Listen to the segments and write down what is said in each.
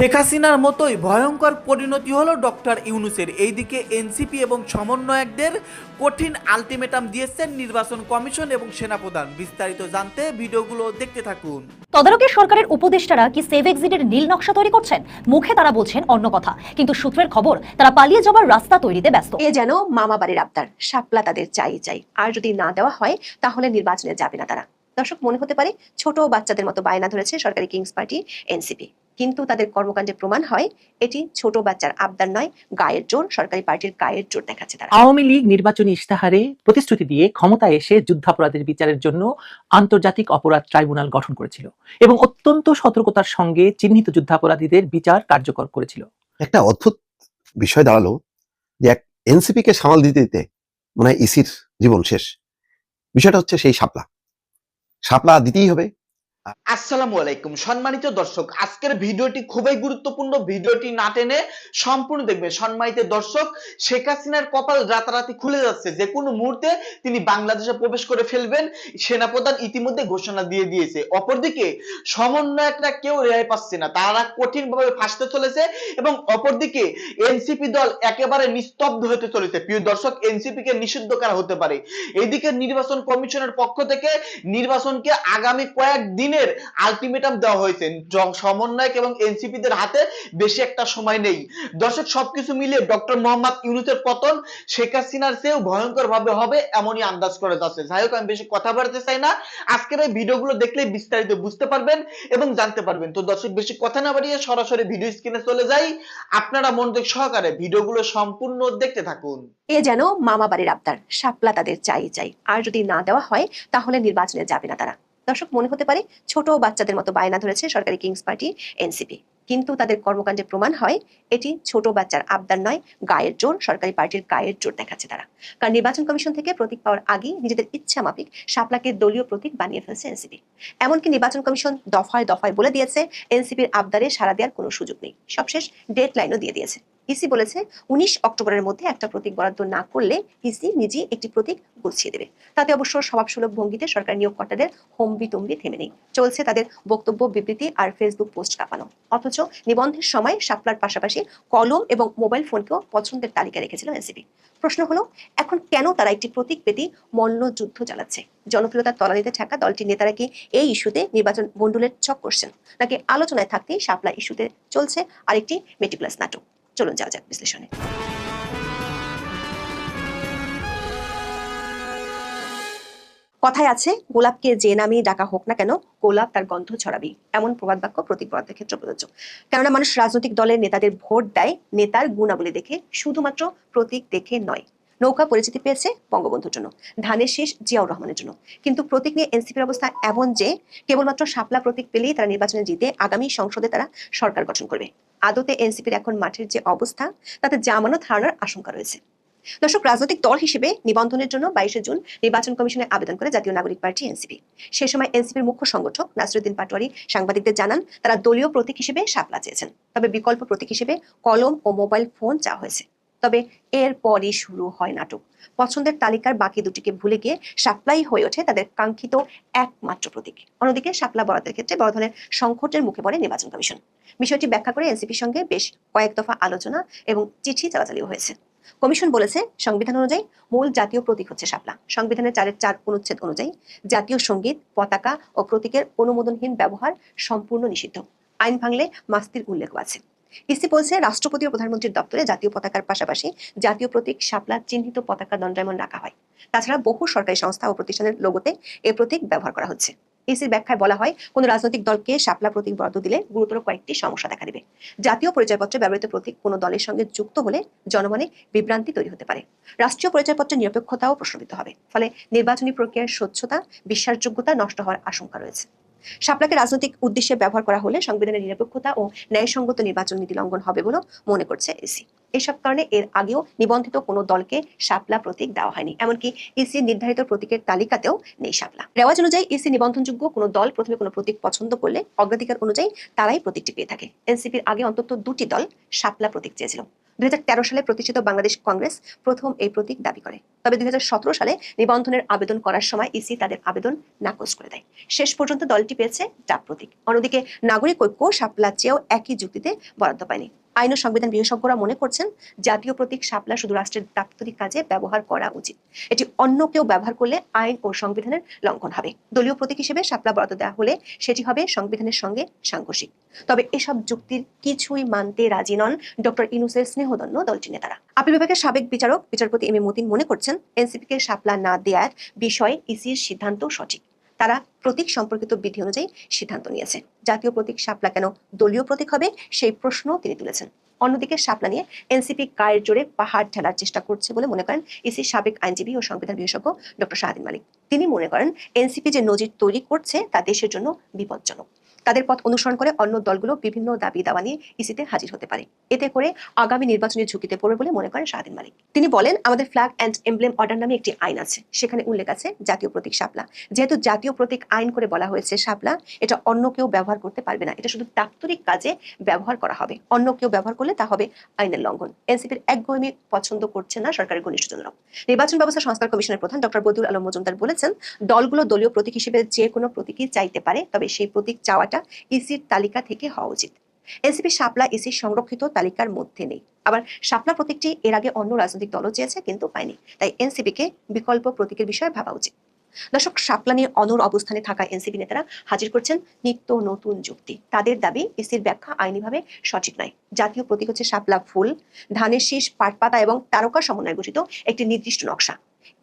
শেখ হাসিনার মতোই ভয়ঙ্কর পরিণতি হলো ডক্টর ইউনুসের। এইদিকে এনসিপি এবং সমন্বয়কদের কঠিন আলটিমেটাম দিয়েছেন নির্বাচন কমিশন এবং সেনাপ্রধান। বিস্তারিত জানতে ভিডিওগুলো দেখতে থাকুন। তদারকি সরকারের উপদেষ্টারা কি সেভ এক্সিটের নীল নকশা তৈরি করছেন? মুখে তারা বলছেন অন্য কথা কিন্তু সূত্রের খবর তারা পালিয়ে যাবার রাস্তা তৈরিতে ব্যস্ত। এ যেন মামা বাড়ির আবদার শাপলা তাদের চাই চাই। আর যদি না দেওয়া হয় তাহলে নির্বাচনে যাবে না তারা। দর্শক মনে হতে পারে ছোট বাচ্চাদের মতো বায়না ধরেছে সরকারি কিংস পার্টি এনসিপি। কিন্তু তাদের কর্মকাণ্ডে প্রমাণ হয় এটি ছোট বাচ্চার আবদার নয় গায়ের জোর সরকারি পার্টির গায়ের জোর দেখাচ্ছে তারা। আওয়ামী লীগ নির্বাচনী ইশতেহারে প্রতিশ্রুতি দিয়ে ক্ষমতায় এসে যুদ্ধাপরাধের বিচারের জন্য আন্তর্জাতিক অপরাধ ট্রাইব্যুনাল গঠন করেছিল এবং অত্যন্ত সতর্কতার সঙ্গে চিহ্নিত যুদ্ধাপরাধীদের বিচার কার্যকর করেছিল। একটা অদ্ভুত বিষয় দাঁড়াল যে এক এনসিপি কে সামাল দিতে দিতে মনে হয় ইসির জীবন শেষ। বিষয়টা হচ্ছে সেই শাপলা। শাপলা দিতেই হবে আসসালামু আলাইকুম। সম্মানিত দর্শক, আজকের ভিডিওটি খুবই গুরুত্বপূর্ণ। ভিডিওটি না টেনে সম্পূর্ণ দেখবেন। সম্মানিত দর্শক, শেখ হাসিনার কপাল রাতারাতি খুলে যাচ্ছে। যে কোনো মুহূর্তে তিনি বাংলাদেশে প্রবেশ করে ফেলবেন, সেনাপ্রধান ইতিমধ্যে ঘোষণা দিয়ে দিয়েছে। অপরদিকে সমন্বয়করা কেউ রেহাই পাচ্ছে না। তারা কঠিন ভাবে ফাঁসতে চলেছে এবং অপরদিকে, এনসিপি দল একেবারে নিস্তব্ধ হতে চলেছে। প্রিয় দর্শক, এনসিপি কে নিষিদ্ধ করা হতে পারে। এদিকে নির্বাচন কমিশনের পক্ষ থেকে নির্বাচনকে আগামী কয়েক দিনের আলটিমেটাম দেওয়া হয়েছে। সমন্বয়ক এবং এনসিপি দের হাতে বেশি একটা সময় নেই। দর্শক, সবকিছু মিলিয়ে ডক্টর মোহাম্মদ ইউনুসের পতন শেখ হাসিনার চেয়েও ভয়ঙ্কর ভাবে হবে এমনই আন্দাজ করে যাচ্ছে। যাই হোক, আমি বেশি কথা বাড়তে চাই না। আজকের এই ভিডিওগুলো দেখলে বিস্তারিত বুঝতে পারবেন এবং জানতে পারবেন। তো দর্শক, বেশি কথা না বাড়িয়ে সরাসরি ভিডিও স্ক্রিনে চলে যাই। আপনারা মনোযোগ সহকারে ভিডিওগুলো সম্পূর্ণ দেখতে থাকুন। এ যেন মামা বাড়ির আবদার, শাপলা তাদের চাই চাই। আর যদি না দেওয়া হয়, তাহলে নির্বাচনে যাবে না তারা। দর্শক, মনে হতে পারে ছোট বাচ্চাদের মতো বায়না ধরেছে সরকারি কিংস পার্টি এনসিপি। কিন্তু তাদের কর্মকাণ্ডে প্রমাণ হয়, এটি ছোট বাচ্চার আবদার নয়, গায়ের জোর, সরকারি পার্টির গায়ের জোর দেখাচ্ছে তারা। কারণ নির্বাচন কমিশন থেকে প্রতীক পাওয়ার আগেই নিজেদের ইচ্ছা মাফিক শাপলাকে দলীয় প্রতীক বানিয়ে ফেলছে এনসিপি। এমনকি নির্বাচন কমিশন দফায় দফায় বলে দিয়েছে, এনসিপির আবদারে সাড়া দেওয়ার কোনো সুযোগ নেই। সবশেষ ডেড লাইনও দিয়ে দিয়েছে। ইসি বলেছে, উনিশ অক্টোবরের মধ্যে একটা প্রতীক বরাদ্দ না করলে ইসি নিজেই একটি প্রতীক গুছিয়ে দেবে। তাতে অবশ্য স্বভাবসুলভ ভঙ্গিতে সরকার নিয়োগকর্তাদের হম্বি তম্বি থেমে নেই। চলছে তাদের বক্তব্য, বিবৃতি আর ফেসবুক পোস্ট কাঁপানো। অথচ নিবন্ধের সময় শাপলার পাশাপাশি কলম এবং মোবাইল ফোনকেও পছন্দের তালিকা রেখেছিল এনসিপি। প্রশ্ন হলো, এখন কেন তারা একটি প্রতীক পেতে মল্ল যুদ্ধ চালাচ্ছে? জনপ্রিয়তার তলানিতে থাকা দলটির নেতারা কি এই ইস্যুতে নির্বাচন বন্ডুলের ছক করছেন নাকি আলোচনায় থাকতেই শাপলা ইস্যুতে চলছে আরেকটি মেটিকুলাস নাটক? চলুন যাওয়া যাক বিশ্লেষণে। কথায় আছে, গোলাপকে যে নামেই ডাকা হোক না কেন, গোলাপ তার গন্ধ ছড়াবি এমন প্রবাদ বাক্য প্রতীক বরাদ্দের ক্ষেত্রে প্রযোজ্য। কেননা মানুষ রাজনৈতিক দলের নেতাদের ভোট দেয়, নেতার গুণাবলী দেখে, শুধুমাত্র প্রতীক দেখে নয়। নৌকা পরিচিতি পেয়েছে বঙ্গবন্ধুর জন্য, ধানের শেষ জিয়াউর রহমানের জন্য। কিন্তু প্রতীক নিয়ে এনসিপির অবস্থা এমন যে, কেবলমাত্র শাপলা প্রতীক পেলেই তারা নির্বাচনে জিতে আগামী সংসদে তারা সরকার গঠন করবে। আদতে এনসিপির এখন মাঠের যে অবস্থা, তাতে জামানত হারানোর আশঙ্কা রয়েছে। দর্শক, রাজনৈতিক দল হিসেবে নিবন্ধনের জন্য বাইশে জুন নির্বাচন কমিশনে আবেদন করে জাতীয় নাগরিক পার্টি এনসিপি। সে সময় এনসিপির মুখ্য সংগঠক নাসরুদ্দিন পাটোয়ারি সাংবাদিকদের জানান, তারা দলীয় প্রতীক হিসেবে শাপলা চেয়েছেন। তবে বিকল্প প্রতীক হিসেবে কলম ও মোবাইল ফোন চাওয়া হয়েছে। তবে এরপরই শুরু হয় নাটক। পছন্দের তালিকার বাকি দুটিকে ভুলে গিয়ে শাপলাই হয়ে ওঠে তাদের কাঙ্ক্ষিত একমাত্র প্রতীক। অন্যদিকে শাপলা বরাদ্দের ক্ষেত্রে বড় ধরনের সংকটের মুখে পড়ে নির্বাচন কমিশন। বিষয়টি ব্যাখ্যা করে এনসিপির সঙ্গে বেশ কয়েক দফা আলোচনা এবং চিঠি চালাচালিও হয়েছে। কমিশন বলেছে, সংবিধান অনুযায়ী মূল জাতীয় প্রতীক হচ্ছে শাপলা সংবিধানের চারের চার অনুচ্ছেদ অনুযায়ী জাতীয় সংগীত, পতাকা ও প্রতীকের অনুমোদনহীন ব্যবহার সম্পূর্ণ নিষিদ্ধ। আইন ভাঙলে মাস্তির উল্লেখ আছে। ইসি বলছে, রাষ্ট্রপতি ও প্রধানমন্ত্রীর দপ্তরে জাতীয় পতাকার পাশাপাশি জাতীয় প্রতীক শাপলা চিহ্নিত পতাকা দণ্ডায়মন রাখা হয়। তাছাড়া বহু সরকারি সংস্থা ও প্রতিষ্ঠানের লোগোতে এ প্রতীক ব্যবহার করা হচ্ছে। ইসির ব্যাখ্যায় বলা হয়, কোন রাজনৈতিক দলকে শাপলা প্রতীক বরাদ্দ দিলে গুরুতর কয়েকটি সমস্যা দেখা দিবে। জাতীয় পরিচয়পত্রে ব্যবহৃত প্রতীক কোনো দলের সঙ্গে যুক্ত হলে জনমনে বিভ্রান্তি তৈরি হতে পারে। রাষ্ট্রীয় পরিচয়পত্রের নিরপেক্ষতাও প্রশ্নবিদ্ধ হবে। ফলে নির্বাচনী প্রক্রিয়ার স্বচ্ছতা, বিশ্বাসযোগ্যতা নষ্ট হওয়ার আশঙ্কা রয়েছে। শাপলাকে রাজনৈতিক উদ্দেশ্যে ব্যবহার করা হলে সংবিধানের নিরপেক্ষতা ও ন্যায়সঙ্গত নির্বাচন নীতি লঙ্ঘন হবে বলে মনে করছে ইসি এসব কারণে এর আগেও নিবন্ধিত কোনো দলকে শাপলা প্রতীক দেওয়া হয়নি। এমনকি ইসি নির্ধারিত প্রতীকের তালিকাতেও নেই শাপলা রেওয়াজ অনুযায়ী ইসি নিবন্ধনযোগ্য কোনো দল প্রথমে কোনো প্রতীক পছন্দ করলে অগ্রাধিকার অনুযায়ী তারাই প্রতীকটি পেয়ে থাকে। এনসিপির আগে অন্তত দুটি দল শাপলা প্রতীক চেয়েছিল। দুই হাজার তেরো সালে প্রতিষ্ঠিত বাংলাদেশ কংগ্রেস প্রথম এই প্রতীক দাবি করে। তবে দুই হাজার সতেরো সালে নিবন্ধনের আবেদন করার সময় ইসি তাদের আবেদন নাকচ করে দেয়। শেষ পর্যন্ত দলটি পেয়েছে ডাক প্রতীক। অন্যদিকে নাগরিক ঐক্য শাপলা চেয়েও একই যুক্তিতে বরাদ্দ পায়নি। আইন ও সংবিধান বিশেষজ্ঞরা মনে করছেন জাতীয় প্রতীক শাপলা শুধু রাষ্ট্রের দাপ্তরিক কাজে ব্যবহার করা উচিত। এটি অন্য কেউ ব্যবহার করলে আইন ও সংবিধানের লঙ্ঘন হবে। দলীয় প্রতীক হিসেবে শাপলা বরাদ্দ দেওয়া হলে সেটি হবে সংবিধানের সঙ্গে সাংঘর্ষিক। তবে এসব যুক্তির কিছুই মানতে রাজি নন ডক্টর ইনুসের স্নেহদন্য দলটি নেতারা। আপিল বিভাগের সাবেক বিচারক বিচারপতি এম এ মতিন মনে করছেন, এনসিপিকে শাপলা না দেওয়ার বিষয়ে ইসির সিদ্ধান্ত সঠিক। তারা প্রতীক সম্পর্কিত বিধি অনুযায়ী সিদ্ধান্ত নিয়েছে। জাতীয় প্রতীক শাপলা কেন দলীয় প্রতীক হবে সেই প্রশ্নও তিনি তুলেছেন। অন্যদিকে শাপলা নিয়ে এনসিপি গায়ের জোরে পাহাড় ঠেলার চেষ্টা করছে বলে মনে করেন ইসির সাবেক আইনজীবী ও সংবিধান বিশেষজ্ঞ ডক্টর শাহাদিন মালিক। তিনি মনে করেন এনসিপি যে নজির তৈরি করছে তা দেশের জন্য বিপজ্জনক। তাদের পথ অনুসরণ করে অন্য দলগুলো বিভিন্ন দাবি দাওয়া নিয়ে ইসিতে হাজির হতে পারে। এতে করে আগামী নির্বাচনের ঝুঁকিতে পড়বে বলে মনে করেন শাহাদিন মালিক। তিনি বলেন, আমাদের ফ্ল্যাগ অ্যান্ড এমব্লেম অর্ডার নামে একটি আইন আছে। সেখানে উল্লেখ আছে জাতীয় প্রতীক শাপলা। যেহেতু জাতীয় প্রতীক আইন করে বলা হয়েছে শাপলা, এটা অন্য কেউ ব্যবহার করতে পারবে না। এটা শুধু দাপ্তরিক কাজে ব্যবহার করা হবে। অন্য কেউ ব্যবহার করলে তা হবে আইনের লঙ্ঘন। এনসিপির একগমি পছন্দ করছে না সরকারের ঘনিষ্ঠজনরা নির্বাচন ব্যবস্থা সংস্কার কমিশনের প্রধান ডক্টর বদুল আলম মজুমদার বলেছেন, দলগুলো দলীয় প্রতীক হিসেবে যে কোনো প্রতীকই চাইতে পারে, তবে সেই প্রতীক চাওয়াটা ইসির তালিকা থেকে হওয়া উচিত। এনসিপি শাপলা ইসির সংরক্ষিত তালিকার মধ্যে নেই। আবার শাপলা প্রতীকটি এর আগে অন্য রাজনৈতিক দলও চেয়েছে, কিন্তু পায়নি তাই এনসিপিকে বিকল্প প্রতীকের বিষয়ে ভাবা উচিত। দর্শক, শাপলা নিয়ে অনর অবস্থানে থাকা এনসিপি নেতারা হাজির করছেন নিত্য নতুন যুক্তি। তাদের দাবি ইসির ব্যাখ্যা আইনিভাবে সঠিক নয়। জাতীয় প্রতীক হচ্ছে শাপলা ফুল। ধানের শীষ, পাটপাতা এবং তারকা সমন্বয় গঠিত একটি নির্দিষ্ট নকশা।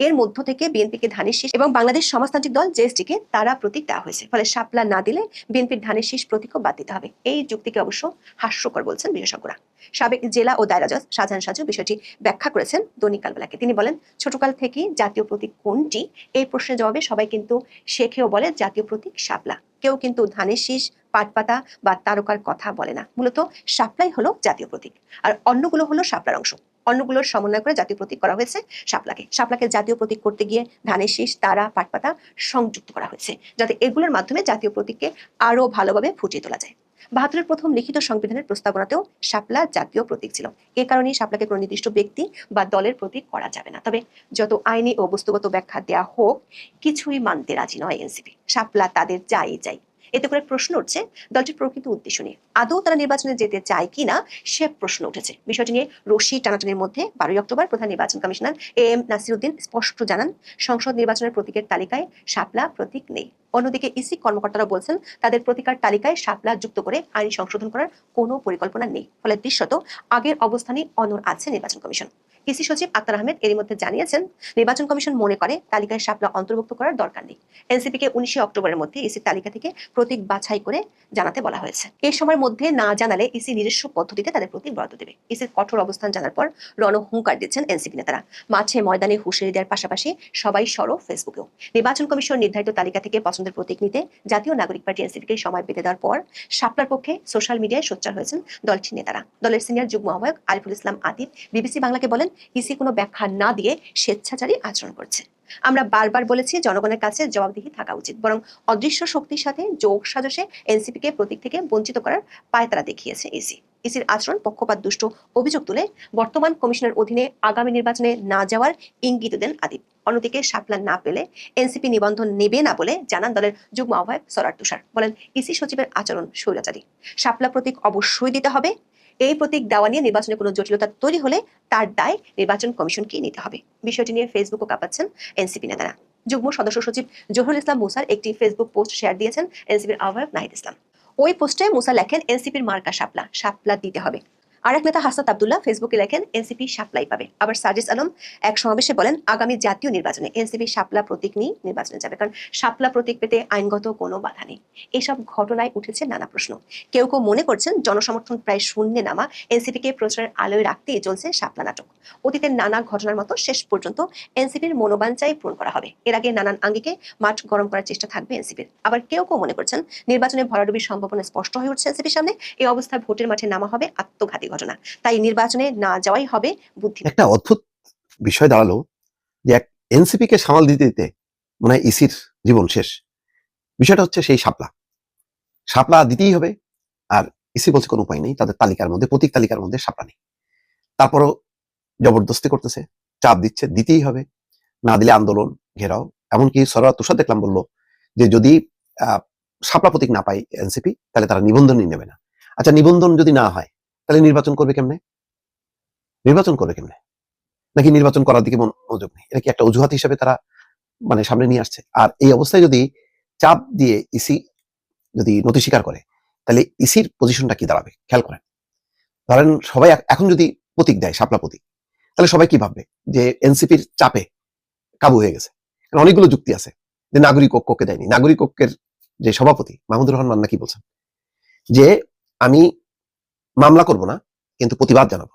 এর মধ্য থেকে বিএনপিকে ধানের শীষ এবং বাংলাদেশ সমাজতান্ত্রিক দল জেএসটিকে তারা প্রতীক দেওয়া হয়েছে। ফলে শাপলা না দিলে বিএনপির ধানের শীষ প্রতীকও বাদ দিতে হবে। এই যুক্তিকে অবশ্য হাস্যকর বলছেন বিশেষজ্ঞরা। সাবেক জেলা ও দায়রা জজ শাহজাহান সাজু বিষয়টি ব্যাখ্যা করেছেন দৈনিক কালবেলাকে তিনি বলেন, ছোটকাল থেকেই জাতীয় প্রতীক কোনটি এই প্রশ্নের জবাবে সবাই কিন্তু শেখেও বলে, জাতীয় প্রতীক শাপলা। কেউ কিন্তু ধানের শীষ, পাটপাতা বা তারকার কথা বলে না। মূলত শাপলাই হলো জাতীয় প্রতীক। আর অন্যগুলো হলো শাপলার অংশ। অন্যগুলোর সমন্বয় করে জাতীয় প্রতীক করা হয়েছে শাপলাকে। শাপলাকে জাতীয় প্রতীক করতে গিয়ে ধানের শীষ, তারা, পাটপাতা সংযুক্ত করা হয়েছে, যাতে এগুলোর মাধ্যমে জাতীয় প্রতীককে আরও ভালোভাবে ফুটিয়ে তোলা যায়। বাহাত্তরের প্রথম লিখিত সংবিধানের প্রস্তাবনাতেও শাপলা জাতীয় প্রতীক ছিল। এ কারণেই শাপলাকে কোনো নির্দিষ্ট ব্যক্তি বা দলের প্রতীক করা যাবে না। তবে যত আইনি ও বস্তুগত ব্যাখ্যা দেয়া হোক, কিছুই মানতে রাজি নয় এনসিপি। শাপলা তাদের চাই চাই। এতে করে প্রশ্ন উঠছে, দলটির প্রকৃত উদ্দেশ্য নিয়ে। আদৌ তারা নির্বাচনে যেতে চায় কিনা, সে প্রশ্ন উঠেছে। বিষয়টি নিয়ে রশি টানাটানির মধ্যে বারোই অক্টোবর প্রধান নির্বাচন কমিশনার এ এম নাসিরুদ্দিন স্পষ্ট জানান, সংসদ নির্বাচনের প্রতীকের তালিকায় শাপলা প্রতীক নেই। অন্যদিকে ইসি কর্মকর্তারা বলছেন, তাদের প্রতিকার তালিকায় শাপলা যুক্ত করে আইন সংশোধন করার কোনো পরিকল্পনা নেই। ফলে দৃশ্যত আগের অবস্থানই অনর আছে নির্বাচন কমিশন। ইসি সচিব আক্তার আহমেদ এরই মধ্যে জানিয়েছেন, নির্বাচন কমিশন মনে করে তালিকায় শাপলা অন্তর্ভুক্ত করার দরকার নেই। এনসিপি কে উনিশে অক্টোবরের মধ্যে ইসির তালিকা থেকে প্রতীক বাছাই করে জানাতে বলা হয়েছে। এই সময়ের মধ্যে না জানালে ইসি নিজস্ব পদ্ধতিতে তাদের প্রতীক বরাদ্দ দেবে। ইসির কঠোর অবস্থান জানার পর রণহুঙ্কার দিচ্ছেন এনসিপি নেতারা। মাঠে ময়দানে হুঁশিয়ারি দেওয়ার পাশাপাশি সবাই সরব ফেসবুকেও। নির্বাচন কমিশন নির্ধারিত তালিকা থেকে পছন্দের প্রতীক নিতে জাতীয় নাগরিক পার্টি এনসিপিকে সময় বেঁধে দেওয়ার পর শাপলার পক্ষে সোশ্যাল মিডিয়ায় সোচ্চার হয়েছেন দলটির নেতারা। দলের সিনিয়র যুগ্ম আহ্বায়ক আরিফুল ইসলাম আতিফ বিবিসি বাংলাকে বলেন, ইসি কোনো ব্যাখ্যা না দিয়ে স্বেচ্ছাচারী আচরণ করছে। আমরা বারবার বলেছি, জনগণের কাছে জবাবদিহি থাকা উচিত, বরং অদৃশ্য শক্তির সাথে যোগ সাজসে এনসিপিকে প্রতীক থেকে বঞ্চিত করার পায়তারা দেখিয়েছে ইসি। ইসির আচরণ পক্ষপাত দুষ্ট অভিযোগ তুলে বর্তমান কমিশনের অধীনে আগামী নির্বাচনে না যাওয়ার ইঙ্গিত দেন আদিব। অন্যদিকে শাপলা না পেলে এনসিপি নিবন্ধন নেবে না বলে জানান দলের যুগ্ম আহ্বায়ক সরার তুষার। বলেন ইসি সচিবের আচরণ স্বৈরাচারী। শাপলা প্রতীক অবশ্যই দিতে হবে। এই প্রতীক দেওয়া নিয়ে নির্বাচনে কোনো জটিলতা তৈরি হলে তার দায় নির্বাচন কমিশনকে নিতে হবে। বিষয়টি নিয়ে ফেসবুকও কাঁপাচ্ছেন এনসিপি নেতারা। যুগ্ম সদস্য সচিব জহুরুল ইসলাম মুসার একটি ফেসবুক পোস্ট শেয়ার দিয়েছেন এনসিপির আহ্বায়ক নাহিদ ইসলাম। ওই পোস্টে মুসা লেখেন এনসিপির মার্কা শাপলা শাপলা দিতে হবে। আরেক নেতা হাসনাত আবদুল্লাহ ফেসবুকে লেখেন, এনসিপি শাপলাই পাবে। আবার সাজিস আলম এক সমাবেশে বলেন, আগামী জাতীয় নির্বাচনে এনসিপি শাপলা প্রতীক নিয়ে নির্বাচনে যাবে। কারণ শাপলা প্রতীক পেতে আইনগত কোনো বাধা নেই। এসব ঘটনায় উঠেছে নানা প্রশ্ন। কেউ কেউ মনে করছেন, জনসমর্থন প্রায় শূন্যে নামা এনসিপিকে প্রচারের আলোয় রাখতেই চলছে শাপলা নাটক। অতীতের নানা ঘটনার মতো শেষ পর্যন্ত এনসিপির মনোবাঞ্চাই পূরণ করা হবে। এর আগে নানান আঙ্গিকে মাঠ গরম করার চেষ্টা থাকবে এনসিপির। আবার কেউ কেউ মনে করছেন, নির্বাচনে ভরাডুবির সম্ভাবনা স্পষ্ট হয়ে উঠছে এনসিপির সামনে। এই অবস্থায় ভোটের মাঠে নামা হবে আত্মঘাতী ঘটনা। তাই নির্বাচনে না যাওয়াই হবে বুদ্ধি। একটা অদ্ভুত বিষয় দাঁড়াল যে এক এনসিপি কে সামাল দিতে দিতে মনে হয় ইসির জীবন শেষ। বিষয়টা হচ্ছে সেই শাপলা। শাপলা দিতেই হবে আর ইসি বলছে কোনো উপায় নেই, তাদের তালিকার মধ্যে, প্রতীক তালিকার মধ্যে শাপলা নেই। তারপরও জবরদস্তি করতেছে, চাপ দিচ্ছে, দিতেই হবে। না দিলে আন্দোলন ঘেরাও। এমনকি সরা তুষার দেখলাম বলল যে যদি শাপলা প্রতীক না পায় এনসিপি তাহলে তারা নিবন্ধনই নেবে না। আচ্ছা নিবন্ধন যদি না হয় তাহলে নির্বাচন করবে কেমনে? নির্বাচন করবে কেমনে? নাকি নির্বাচন করার দিকে মনোযোগ নেই? এটা কি একটা অজুহাত হিসেবে তারা মানে সামনে নিয়ে আসছে? আর এই অবস্থায় যদি চাপ দিয়ে ইসি যদি নথি স্বীকার করে, তাহলে ইসির পজিশনটা কি দাঁড়াবে? খেয়াল করেন। ধরেন সবাই এখন যদি প্রতীক দেয়, শাপলা প্রতীক, তাহলে সবাই কি ভাববে? যে এনসিপির চাপে কাবু হয়ে গেছে। অনেকগুলো যুক্তি আছে যে নাগরিক ঐক্যকে দেয়নি। নাগরিক ঐক্যের যে সভাপতি মাহমুদুর রহমান মান্না কি বলছেন যে, আমি মামলা করব না, কিন্তু প্রতিবাদ জানাব।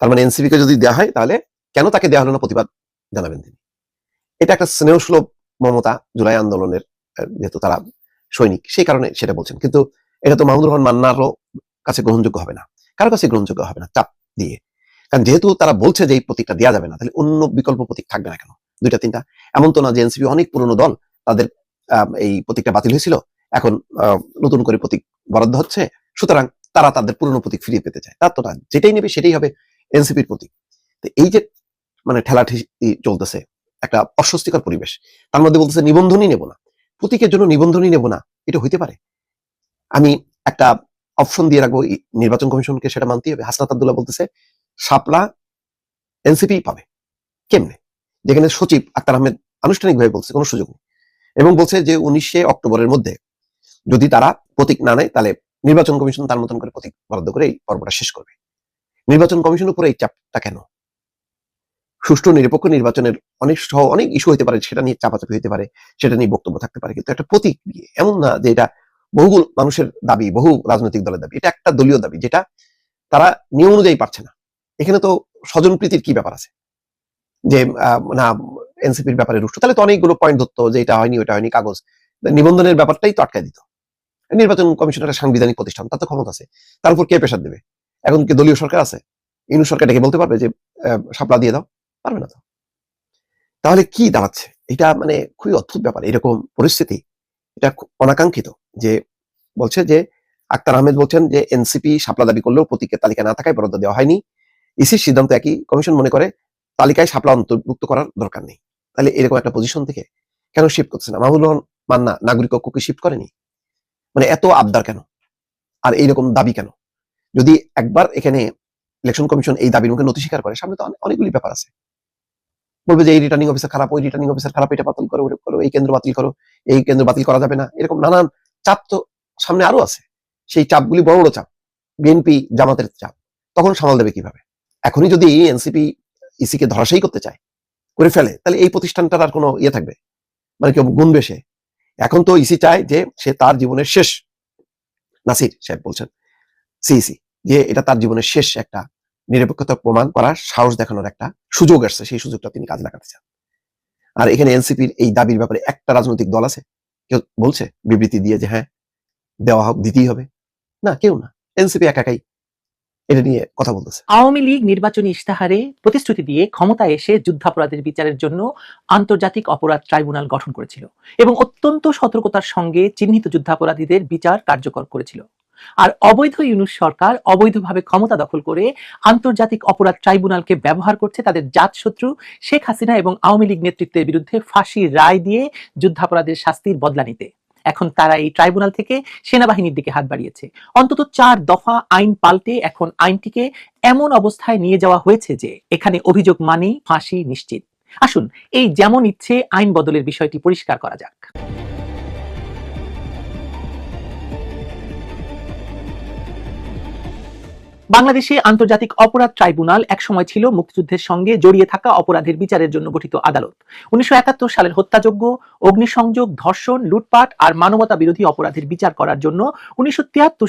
তার মানে এনসিপি কে যদি দেওয়া হয়, তাহলে কেন তাকে দেওয়া হলো না প্রতিবাদ জানাবেন তিনি? এটা একটা স্নেহসুলভ মমতা জুলাই আন্দোলনের যেহেতু তারা সৈনিক, সেই কারণে সেটা বলছেন। কিন্তু এটা তো মাহমুদুর রহমান মান্নারও কাছে গ্রহণযোগ্য হবে না। কারও কাছে গ্রহণযোগ্য হবে না, চাপ দিয়ে। কারণ যেহেতু তারা বলছে যে এই প্রতীকটা দেওয়া যাবে না, তাহলে অন্য বিকল্প প্রতীক থাকবে না কেন? দুইটা, তিনটা। এমন তো না যে এনসিপি অনেক পুরনো দল, তাদের এই প্রতীকটা বাতিল হয়েছিল, এখন নতুন করে প্রতীক বরাদ্দ হচ্ছে। সুতরাং তারা তাদের পুরনো প্রতীক ফিরিয়ে পেতে চায়। তার তো না, যেটাই নেবে সেটাই হবে এনসিপির প্রতীক। তো এই যে মানে ঠেলাঠেলি চলতেছে, একটা অস্বস্তিকর পরিবেশ, তার মধ্যে বলতেছে নিবন্ধনই নেব না। প্রতীকের জন্য নিবন্ধনই নেব না, এটা হইতে পারে। আমি একটা অপশন দিয়ে রাখব নির্বাচন কমিশনকে সেটা মানতেই হবে। হাসনাত আব্দুল্লাহ বলতেছে শাপলা এনসিপি পাবে। কেমনে? যেখানে সচিব আক্তার আহমেদ আনুষ্ঠানিকভাবে বলছে, কোনো সুযোগ নেই। এবং বলছে যে উনিশে অক্টোবরের মধ্যে যদি তারা প্রতীক না নেয়, তাহলে নির্বাচন কমিশন তার মতন করে প্রতীক বরাদ্দ করে এই পর্বটা শেষ করবে। নির্বাচন কমিশনের উপরে এই চাপটা কেন? সুষ্ঠু, নিরপেক্ষ নির্বাচনের অনেক সহ অনেক ইস্যু হতে পারে, সেটা নিয়ে চাপাচাপি হতে পারে, সেটা নিয়ে বক্তব্য থাকতে পারে, কিন্তু একটা প্রতীক দিয়ে এমন না যে এটা বহু মানুষের দাবি, বহু রাজনৈতিক দলের দাবি, এটা একটা দলীয় দাবি, যেটা তারা নিয়ম অনুযায়ী পারছে না। এখানে তো স্বজন প্রীতির কি ব্যাপার আছে? যে না, এনসিপির ব্যাপারে রুষ্ট, তাহলে তো অনেকগুলো পয়েন্ট ধরতো যে এটা হয়নি, ওটা হয়নি, কাগজ। নিবন্ধনের ব্যাপারটাই তো আটকায় দিত। নির্বাচন কমিশন একটা সাংবিধানিক প্রতিষ্ঠান তার তো ক্ষমতা আছে। তার উপর কে প্রেশার দেবে? এখন কি দলীয় সরকার আছে? ইনু সরকার ডেকে বলতে পারবে যে শাপলা দিয়ে দাও? পারবে না তো। তাহলে কি দাঁড়াচ্ছে? এটা মানে খুবই অদ্ভুত ব্যাপার, এরকম পরিস্থিতি। এটা অনাকাঙ্ক্ষিত যে, বলছে যে, আক্তার আহমেদ বলছেন যে, এনসিপি সাপলা দাবি করলেও প্রতীকের তালিকা না থাকায় বরাদ্দ দেওয়া হয়নি। ইসির সিদ্ধান্ত একই, কমিশন মনে করে তালিকায় সাপলা অন্তর্ভুক্ত করার দরকার নেই। তাহলে এরকম একটা পজিশন থেকে কেন শিফট করছে না? মাহুল মান্না, নাগরিক ঐক্যকে শিফট করেনি? মানে এত আবদার কেন? আর এইরকম দাবি কেন? যদি একবার এখানে ইলেকশন কমিশন এই দাবির মুখে নথি স্বীকার করে, সামনে তো অনেকগুলি ব্যাপার আছে। বলবে যে এই রিটার্নিং অফিসার খারাপ, ওই রিটার্নিং অফিসার খারাপ, এটা বাতিল করো করো, এই কেন্দ্র বাতিল করো, এই কেন্দ্র বাতিল করা যাবে না, এরকম নানান চাপ তো সামনে আরও আছে। সেই চাপগুলি বড় বড় চাপ। বিএনপি জামাতের চাপ। তখন সামাল দেবে কীভাবে? এখনই যদি এনসিপি ইসি কে ধরাশায়ী করতে চায়, করে ফেলে, তাহলে এই প্রতিষ্ঠানটার আর কোনো ইয়ে থাকবে? মানে কেউ গুনবে সে? এখন তো ইসি চায় যে সে তার জীবনের শেষ। নাসির সাহেব বলছেন সিইসি যে এটা তার জীবনের শেষ একটা নিরপেক্ষতা প্রমাণ করার সাহস দেখানোর একটা সুযোগ আসছে, সেই সুযোগটা তিনি কাজে লাগাতে চান। আর এখানে এনসিপির এই দাবির ব্যাপারে একটা রাজনৈতিক দল আছে, কেউ বলছে বিবৃতি দিয়ে যে হ্যাঁ দেওয়া হোক, দিতেই হবে। না, কেউ না এনসিপি একাকাই এটা নিয়ে কথা বলতেছে। আওয়ামী লীগ নির্বাচনী ইশতেহারে প্রতিশ্রুতি দিয়ে ক্ষমতায় এসে যুদ্ধাপরাধের বিচারের জন্য আন্তর্জাতিক অপরাধ ট্রাইব্যুনাল গঠন করেছিল এবং অত্যন্ত সতর্কতার সঙ্গে চিহ্নিত যুদ্ধাপরাধীদের বিচার কার্যকর করেছিল। আর অবৈধ ইউনুস সরকার অবৈধভাবে ক্ষমতা দখল করে আন্তর্জাতিক অপরাধ ট্রাইব্যুনালকে ব্যবহার করছে তাদের জাতশত্রু শেখ হাসিনা এবং আওয়ামী লীগ নেতৃত্বের বিরুদ্ধে ফাঁসির রায় দিয়ে যুদ্ধাপরাধের শাস্তির বদলা নিতে। এখন তারা এই ট্রাইব্যুনাল থেকে সেনাবাহিনীর দিকে হাত বাড়িয়েছে। অন্তত চার দফা আইন পাল্টে এখন আইনটিকে এমন অবস্থায় নিয়ে যাওয়া হয়েছে যে এখানে অভিযোগ মানে ফাঁসি নিশ্চিত। আসুন, এই যেমন ইচ্ছে আইন বদলের বিষয়টি পরিষ্কার করা যাক। বাংলাদেশে আন্তর্জাতিক অপরাধ ট্রাইব্যুনাল একসময় ছিল মুক্তিযুদ্ধের সঙ্গে জড়িয়ে থাকা অপরাধের বিচারের জন্য গঠিত আদালত। উনিশশো একাত্তর সালের হত্যাযোগ্য অগ্নিসংযোগ, ধর্ষণ, লুটপাট আর মানবতা বিরোধী অপরাধের বিচার করার জন্য উনিশশো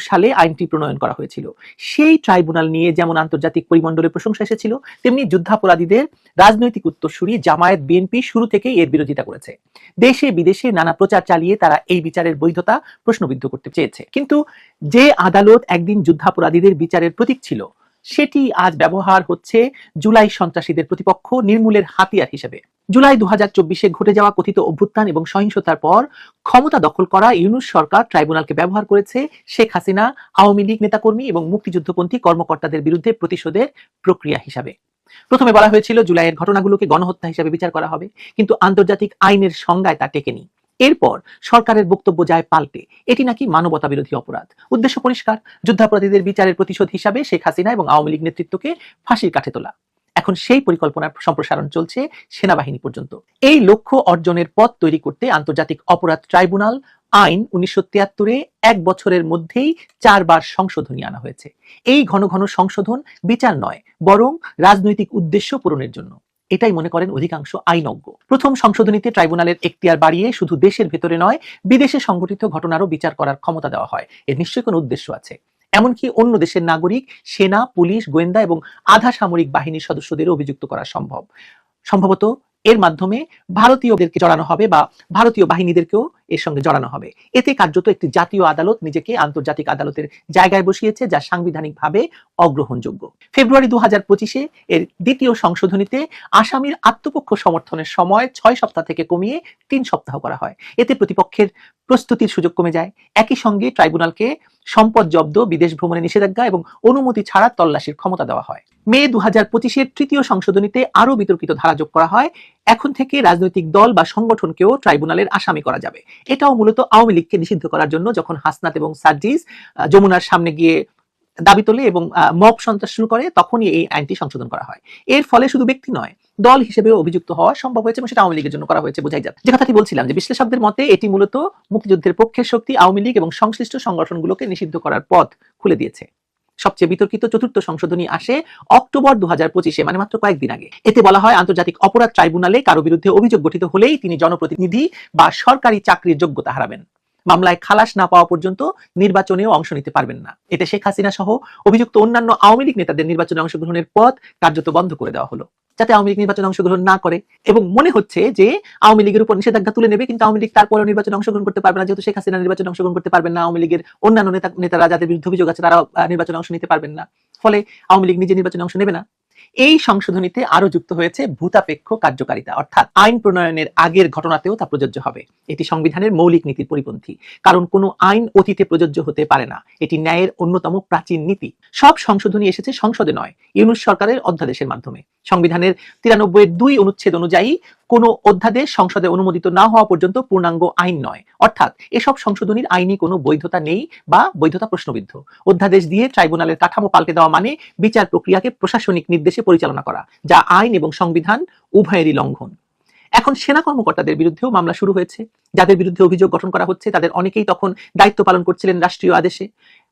সালে আইনটি প্রণয়ন করা হয়েছিল। সেই ট্রাইব্যুনাল নিয়ে যেমন আন্তর্জাতিক পরিমণ্ডলে প্রশংসা এসেছিল, তেমনি যুদ্ধাপরাধীদের রাজনৈতিক উত্তরসূরি জামায়াত, বিএনপি শুরু থেকেই এর বিরোধিতা করেছে। দেশে বিদেশে নানা প্রচার চালিয়ে তারা এই বিচারের বৈধতা প্রশ্নবিদ্ধ করতে চেয়েছে। কিন্তু যে আদালত একদিন যুদ্ধাপরাধীদের বিচারের প্রতীক ছিল, সেটি আজ ব্যবহার হচ্ছে জুলাই সন্ত্রাসীদের প্রতিপক্ষ নির্মূলের হাতিয়ার হিসেবে। জুলাই দু হাজার চব্বিশে ঘটে যাওয়া কথিত অভ্যুত্থান এবং সহিংসতার পর ক্ষমতা দখল করা ইউনুস সরকার ট্রাইব্যুনালকে ব্যবহার করেছে শেখ হাসিনা, আওয়ামী লীগ নেতাকর্মী এবং মুক্তিযুদ্ধপন্থী কর্মকর্তাদের বিরুদ্ধে প্রতিশোধের প্রক্রিয়া হিসাবে। প্রথমে বলা হয়েছিল জুলাইয়ের ঘটনাগুলোকে গণহত্যা হিসেবে বিচার করা হবে, কিন্তু আন্তর্জাতিক আইনের সংজ্ঞায় তা টেকেনি। এরপর সরকারের বক্তব্য যায় পাল্টে। এটি নাকি মানবতা বিরোধী অপরাধ। উদ্দেশ্য পরিষ্কার, যুদ্ধাপরাধীদের বিচারের প্রতিশোধ হিসাবে শেখ হাসিনা এবং আওয়ামী লীগ নেতৃত্বকে ফাঁসির কাঠে তোলা। এখন সেই পরিকল্পনার সম্প্রসারণ চলছে সেনাবাহিনী পর্যন্ত। এই লক্ষ্য অর্জনের পথ তৈরি করতে আন্তর্জাতিক অপরাধ ট্রাইব্যুনাল আইন উনিশশো তিয়াত্তরে এক বছরের মধ্যেই চারবার সংশোধনী আনা হয়েছে। এই ঘন ঘন সংশোধন বিচার নয়, বরং রাজনৈতিক উদ্দেশ্য পূরণের জন্য। এটাই মনে করেন অধিকাংশ আইনজ্ঞ। প্রথম সংশোধনীতে ট্রাইব্যুনালের এখতিয়ার বাড়িয়ে শুধু দেশের ভেতরে নয়, বিদেশে সংঘটিত ঘটনারও বিচার করার ক্ষমতা দেওয়া হয়। এর নিশ্চয়ই কোনো উদ্দেশ্য আছে। এমনকি অন্য দেশের নাগরিক, সেনা, পুলিশ, গোয়েন্দা এবং আধা সামরিক বাহিনীর সদস্যদের অভিযুক্ত করা সম্ভব। সম্ভবত এর মাধ্যমে ভারতীয়দেরকে জড়ানো হবে বা ভারতীয় বাহিনীদেরকেও এর সঙ্গে জড়ানো হবে। এতে কার্যত একটি জাতীয় আদালত নিজেকে আন্তর্জাতিক আদালতের জায়গায় বসিয়েছে, যা সাংবিধানিকভাবে অগ্রহণযোগ্য। ফেব্রুয়ারি দু হাজার পঁচিশে এর দ্বিতীয় সংশোধনীতে আসামির আত্মপক্ষ সমর্থনের সময় ছয় সপ্তাহ থেকে কমিয়ে তিন সপ্তাহ করা হয়। এতে প্রতিপক্ষের প্রস্তুতির সুযোগ কমে যায়। একই সঙ্গে ট্রাইব্যুনালকে সম্পদ জব্দ, বিদেশ ভ্রমণে নিষেধাজ্ঞা এবং অনুমতি ছাড়া তল্লাশির ক্ষমতা দেওয়া হয়। মে দু হাজার পঁচিশের তৃতীয় সংশোধনীতে আরও বিতর্কিত ধারা যোগ করা হয়। এখন থেকে রাজনৈতিক দল বা সংগঠনকেও ট্রাইব্যুনালের আসামি করা যাবে। এটাও মূলত আওয়ামী লীগকে নিষিদ্ধ করার জন্য যখন হাসনাত এবং সার্জিস যমুনার সামনে গিয়ে দাবি তোলে এবং মব সন্ত্রাস শুরু করে, তখনই এই আইনটি সংশোধন করা হয়। এর ফলে শুধু ব্যক্তি নয় দল হিসেবে অভিযুক্ত হওয়া সম্ভব হয়েছে এবং সেটা আওয়ামী লীগের জন্য করা হয়েছে, বোঝাই যাচ্ছে। যে কথাটি বলছিলাম যে বিশ্লেষকদের মতে এটি মূলত মুক্তিযুদ্ধের পক্ষের শক্তি আওয়ামী লীগ এবং সংশ্লিষ্ট সংগঠনগুলোকে নিষিদ্ধ করার পথ খুলে দিয়েছে। সবচেয়ে বিতর্কিত চতুর্থ সংশোধনী আসে অক্টোবর দু হাজার পঁচিশে মানে মাত্র কয়েকদিন আগে। এতে বলা হয়, আন্তর্জাতিক অপরাধ ট্রাইব্যুনালে কারও বিরুদ্ধে অভিযোগ গঠিত হলেই তিনি জনপ্রতিনিধি বা সরকারি চাকরির যোগ্যতা হারাবেন। মামলায় খালাস না পাওয়া পর্যন্ত নির্বাচনেও অংশ নিতে পারবেন না। এতে শেখ হাসিনা সহ অভিযুক্ত অন্যান্য আওয়ামী লীগ নেতাদের নির্বাচনে অংশগ্রহণের পথ কার্যত বন্ধ করে দেওয়া হলো। যাতে আওয়ামী লীগ নির্বাচনে অংশগ্রহণ না করে। এবং মনে হচ্ছে যে আওয়ামী লীগের উপর নিষেধাজ্ঞা তুলে নেবে, কিন্তু আওয়ামী লীগ তারপরে নির্বাচনে অংশগ্রহণ করতে পারবে না। যেহেতু শেখ হাসিনা নির্বাচনে অংশগ্রহণ করতে পারবেন না, আওয়ামী লীগের অন্যান্য নেতা নেতারা যাদের বিরুদ্ধে অভিযোগ আছে তারা নির্বাচনে অংশ নিতে পারবেন না। ফলে আওয়ামী লীগ নিজে নির্বাচনে অংশ নেবে না। এই সংশোধনীতে আরও যুক্ত হয়েছে ভূতাপেক্ষ কার্যকারিতা, অর্থাৎ আইন প্রণয়নের আগের ঘটনাতেও তা প্রযোজ্য হবে। এটি সংবিধানের মৌলিক নীতির পরিপন্থী, কারণ কোনো আইন অতীতে প্রযোজ্য হতে পারে না। এটি ন্যায়ের অন্যতম প্রাচীন নীতি। সব সংশোধনী এসেছে সংসদে নয়, ইউনুস সরকারের অধ্যাদেশের মাধ্যমে। সংবিধানের তিরানব্বই দুই অনুচ্ছেদ অনুযায়ী কোনো অধ্যাদেশ সংসদে অনুমোদিত না হওয়া পর্যন্ত পূর্ণাঙ্গ আইন নয়। অর্থাৎ এসব সংশোধনীর আইনি কোনো বৈধতা নেই বা বৈধতা প্রশ্নবিদ্ধ। অধ্যাদেশ দিয়ে ট্রাইব্যুনালের কাঠামো পাল্টে দেওয়া মানে বিচার প্রক্রিয়াকে প্রশাসনিক নির্দেশে পরিচালনা করা, যা আইন এবং সংবিধান উভয়েরই লঙ্ঘন। এখন সেনা কর্মকর্তাদের বিরুদ্ধেও মামলা শুরু হয়েছে। যাদের বিরুদ্ধে অভিযোগ গঠন করা হচ্ছে, তাদের অনেকেই তখন দায়িত্ব পালন করছিলেন রাষ্ট্রীয় আদেশে।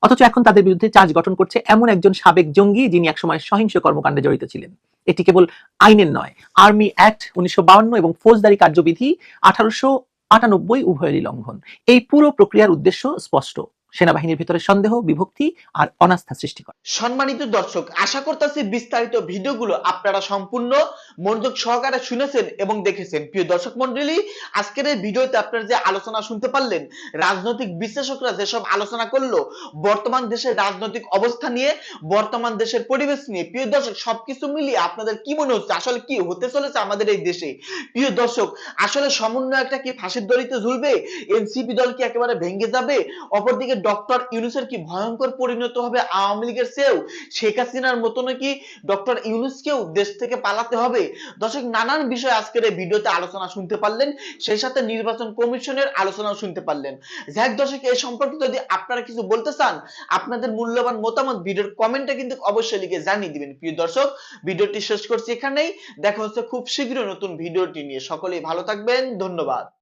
অথচ এখন তাদের বিরুদ্ধে চার্জ গঠন করছে এমন একজন সাবেক জঙ্গি যিনি একসময় সহিংস কর্মকাণ্ডে জড়িত ছিলেন। এটি কেবল আইনের নয়, আর্মি অ্যাক্ট উনিশশো এবং ফৌজদারি কার্যবিধি আঠারোশো আটানব্বই উভয়েরই লঙ্ঘন। এই পুরো প্রক্রিয়ার উদ্দেশ্য স্পষ্ট। সেনাবাহিনীর ভিতরে সন্দেহ, বিভক্তি আর অনাস্থা সৃষ্টি করা। সম্মানিত দর্শক, আশা করতেছি বিস্তারিত ভিডিওগুলো আপনারা সম্পূর্ণ মনোযোগ সহকারে শুনেছেন এবং দেখেছেন। প্রিয় দর্শক মন্ডলী, আজকের এই ভিডিওতে আপনারা যে আলোচনা শুনতে পারলেন, রাজনৈতিক বিশ্লেষকরা যেসব আলোচনা করল, বর্তমান দেশের রাজনৈতিক অবস্থা নিয়ে, বর্তমান দেশের পরিবেশ নিয়ে, প্রিয় দর্শক, সবকিছু মিলিয়ে আপনাদের কি মনে হচ্ছে? আসলে কি হতে চলেছে আমাদের এই দেশে? প্রিয় দর্শক, আসলে সমন্বয়কটা কি ফাঁসির দড়িতে ঝুলবে? এনসিপি দল কি একেবারে ভেঙে যাবে? অপরদিকে ডক্টর ইউনুসের কি ভয়ঙ্কর পরিণত হবে আওয়ামী লীগের চেয়েও শেখ হাসিনার মতো নাকি ডক্টর ইউনুসকেও দেশ থেকে পালাতে হবে? দর্শক, নানান বিষয় আজকের এই ভিডিওতে আলোচনা শুনতে পারলেন, সেই সাথে নির্বাচন কমিশনের আলোচনাও শুনতে পারলেন। যাক দর্শক এই সম্পর্কে যদি আপনারা কিছু বলতে চান, আপনাদের মূল্যবান মতামত ভিডিওর কমেন্টে কিন্তু অবশ্যই লিখে জানিয়ে দিবেন। প্রিয় দর্শক, ভিডিওটি শেষ করছি এখানেই। দেখা হচ্ছে খুব শীঘ্রই নতুন ভিডিওটি নিয়ে। সকলেই ভালো থাকবেন। ধন্যবাদ।